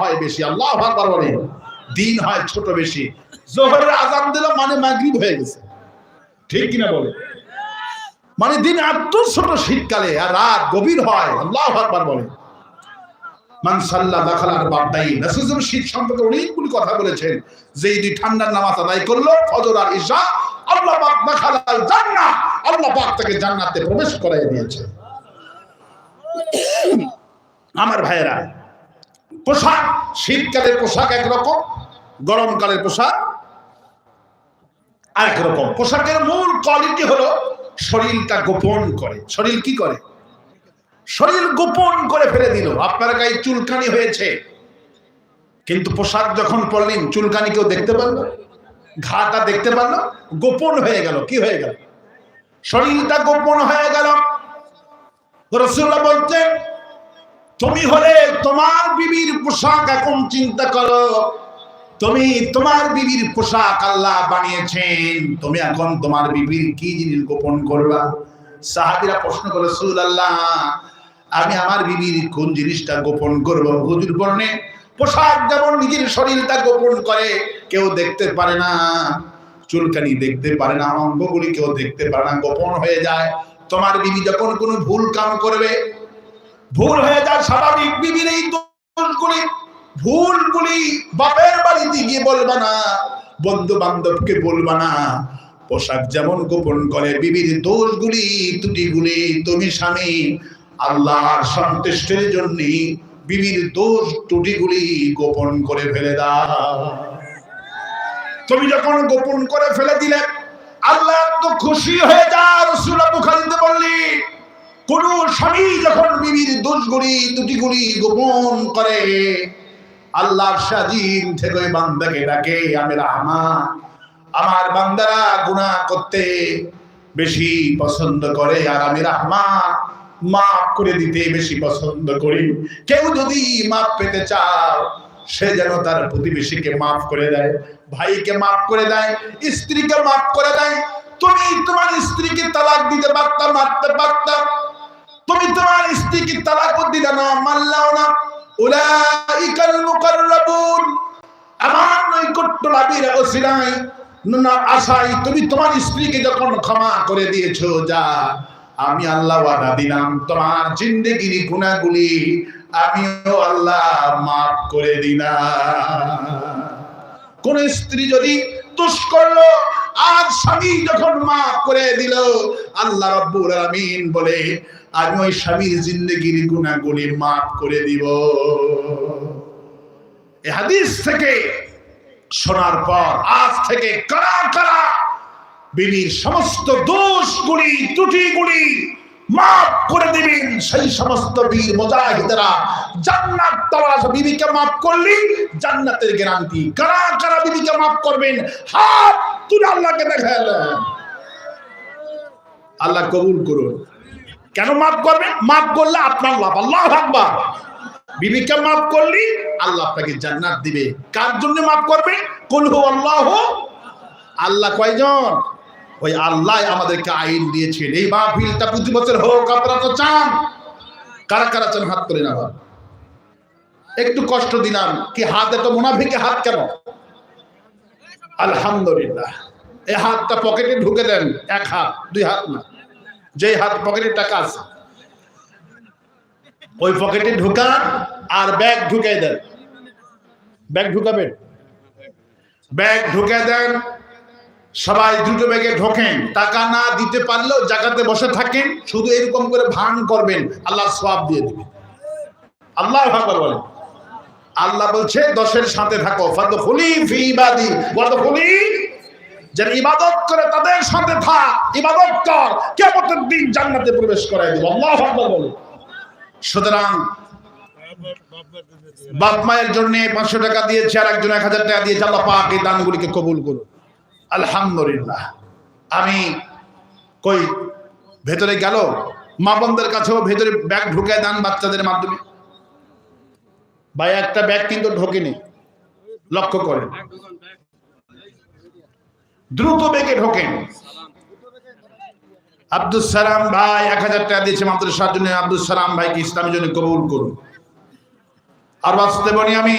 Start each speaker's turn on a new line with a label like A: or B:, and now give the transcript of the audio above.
A: হয় বেশি, আল্লাহ আকবার দিন হয় ছোট বেশি। জোহরের আজান দিল মানে মাগরিব হয়ে গেছে। ঠিক কিনা বলে? মানে দিন এত ছোট শীতকালে, আর রাত গভীর হয়, আল্লাহ আকবার বলে। মান রাসূল শীত সম্পর্কে অনেকগুলি কথা বলেছেন। যে ঠান্ডার নামাজ আদায় করল, ফজর আর ঈশা আল্লাহ পাক জান্নাহ, আল্লাহ পাক তাকে জান্নাতে প্রবেশ করাই দিয়েছে। আমার ভাইয়েরা পোশাক, শীতকালের পোশাক একরকম, গরমকালের পোশাক আরেক পোশাকের মূল কোয়ালিটি হলো শরীরটা গোপন করে। শরীর কি করে? শরীর গোপন করে ফেলে দিল। আপনার গায়ে চুলকানি হয়েছে। কিন্তু পোশাক যখন পরলেন, চুলকানি কেউ দেখতে পারল? ঘাটা দেখতে পারল? গোপন হয়ে গেল। কি হয়ে গেল? শরীরটা গোপন হয়ে গেল। রসুল্লাহ বলছেন তুমি হলে তোমার বিবির পোশাক এখন চিন্তা করো। তুমি তোমার বিবির পোশাক আল্লাহ বানিয়েছেন। তুমি এখন তোমার বিবির কি জিনিস গোপন করবা? সাহাবিরা প্রশ্ন করে রসুল আল্লাহ আমি আমার বিবির কোন জিনিসটা গোপন করব? হুজুর বর্ণে পোশাক যেমন নিজের শরীরটা গোপন করে, কেউ দেখতে পারে না। চুলকানি দেখতে পারে না, অঙ্গগুলি কেউ দেখতে পারে না, গোপন হয়ে যায়। তোমার বিবি যখন কোনো ভুল কাম করবে ভুল হয়ে যায় স্বাভাবিক বিবির এই দোষগুলি ভুলগুলি বাপের বাড়িতে গিয়ে বলবা না বন্ধু বান্ধবকে বলবা না। পোশাক যেমন গোপন করে বিবির দোষগুলি, ত্রুটিগুলি, তুমি স্বামী, আল্লাহর সন্তুষ্টের জন্য বিবির দোষ ত্রুটিগুলি গোপন করে ফেলে দাও। তুমি যখন গোপন করে ফেলে দিলে, আল্লাহ তো খুশি হয়ে যা, রসুল বুখারিতে বললি কোন স্বামী যখন বিবির দোষগুলি, ত্রুটিগুলি গোপন করে, আল্লাহ স্বাধীন থেকে বান্দাকে ডাকে, আমি রহমান, আমার বান্দারা গুনাহ করতে বেশি পছন্দ করে, আর আমি রহমান, মাফ করে দিতে বেশি পছন্দ করি। কেউ যদি মাফ পেতে চাও সে যেন তার প্রতিবেশীকে মাফ করে দেয়, ভাইকে মাফ করে দেয়, স্ত্রীকে মাফ করে দেয়। তুমি তোমার স্ত্রীকে তালাক দিতে পারতাম মারতে পারতাম তুমি তোমার স্ত্রীকে তালাক দিলে না, মানলাও না। উলাইকাল মুকাররাবুন। আমার নৈকট্য লাভের ওসিলায় না আশাই তুমি তোমার স্ত্রীকে যখন ক্ষমা করে দিয়েছ, যা আমি আল্লাহ ওয়াদা দিলাম। তোমার জিন্দেগির গুণাগুলি আমিও আল্লাহ মাফ করে দিলাম। কোন স্ত্রী যদি তুষ করল আর স্বামী যখন মাফ করে দিল, আল্লাহ রব্বুল আমিন বলে আমি ওই স্বামীর জিন্দগির গুণাগুলি মাফ করে দিব। হাদিস থেকে শোনার পর, আজ থেকে কারা কারা বিবির সমস্ত দোষগুলি, ত্রুটিগুলি মাফ করে দিবেন, সেই সমস্ত বীর মুজাহিদরা জান্নাত তালাশ বিবিকে মাফ করলি, জান্নাতের গ্যারান্টি। কারা কারা বিবিকে মাফ করবেন? হাত তুলে আল্লাহকে দেখালেন। আল্লাহ কবুল করুন। কেন মাফ করবেন? মাফ করলে আপনার লাভ। আল্লাহ আকবার। বিবিকে মাফ করলি, আল্লাহ আপনাকে জান্নাত দিবে। কার জন্য মাফ করবে কুলহু আল্লাহ। আল্লাহ কয়জন? ওই আল্লাহ আমাদেরকে আইন দিয়েছেন। এই মাহফিলটা প্রতি বছর হোক, আপনারা তো চান। কারা কারা চান, হাত করে না একটু কষ্ট দিলাম। কি হাত, এত মুনাফিকে হাত কেন? আলহামদুলিল্লাহ। এই হাতটা পকেটে ঢুকে দেন। এক হাত, দুই হাত না। যে হাত পকেটে টাকা আছে, ওই পকেটে ঢুকান আর ব্যাগ ঢুকাই দেন। ব্যাগ ঢুকাবেন? ব্যাগ ঢুকে দেন, সবাই দুটো ব্যাগে ঢোকেন। টাকা না দিতে পারলেও জায়গাতে বসে থাকেন, শুধু এরকম করে ভান করবেন আল্লাহ সওয়াব দিয়ে দিবে আল্লাহ ভাগবত বলেন। আল্লাহ বলছে, দশের সাথে থাকো, ফাদখুলি ফি ইবাদি, ওয়াদখুলি যারা ইবাদত করে তাদের সাথে থাক ইবাদত কর। কিয়ামতের দিন জান্নাতে প্রবেশ করাই দিব। আল্লাহ বলে সুতরাং বাপ মায়ের জন্য পাঁচশো টাকা দিয়েছে আর একজন এক হাজার টাকা দিয়েছে, আল্লাহ পাক এই দানগুলিকে কবুল করুন। আলহামদুলিল্লাহ। আমি কই, ভেতরে গেল? মা বোনদের কাছেও ভেতরে ব্যাগ ঢুকায় দান বাচ্চাদের মাধ্যমে। ভাই, একটা ব্যাগ কিন্তু ঢোকেনি। লক্ষ্য করেন। দ্রুত বেগে ঢোকেন। আব্দুল সালাম ভাই এক হাজার টাকা দিয়েছে মাত্র সাত জন্য। আব্দুল সালাম ভাইকে ইসলামের জন্য কবুল করুন। আর বাঁচতে বলি আমি?